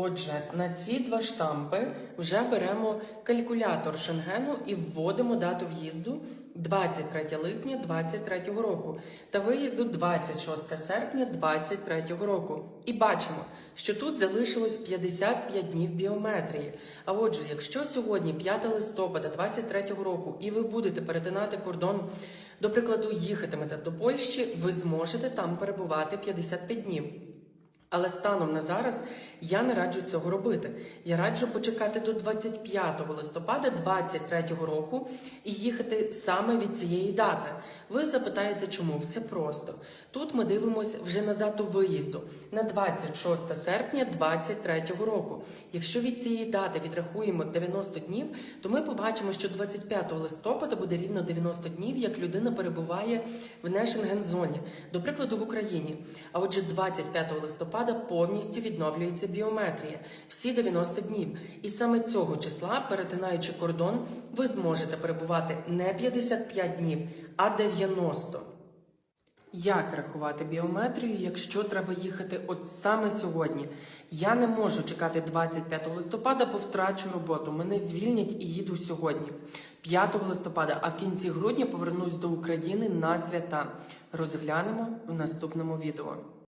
Отже, на ці два штампи вже беремо калькулятор Шенгену і вводимо дату в'їзду 23 липня 2023 року та виїзду 26 серпня 2023 року. І бачимо, що тут залишилось 55 днів біометрії. А отже, якщо сьогодні 5 листопада 2023 року і ви будете перетинати кордон, до прикладу, їхатимете до Польщі, ви зможете там перебувати 55 днів. Але станом на зараз я не раджу цього робити. Я раджу почекати до 25 листопада 2023 року і їхати саме від цієї дати. Ви запитаєте, чому все просто. Тут ми дивимося вже на дату виїзду на 26 серпня 2023 року. Якщо від цієї дати відрахуємо 90 днів, то ми побачимо, що 25 листопада буде рівно 90 днів, як людина перебуває в нешенген-зоні, до прикладу, в Україні. А отже, 25 листопада повністю відновлюється біометрія всі 90 днів. І саме цього числа, перетинаючи кордон, ви зможете перебувати не 55 днів, а 90. Як рахувати біометрію, якщо треба їхати от саме сьогодні? Я не можу чекати 25 листопада, бо втрачу роботу. Мене звільнять і їду сьогодні, 5 листопада, а в кінці грудня повернусь до України на свята. Розглянемо в наступному відео.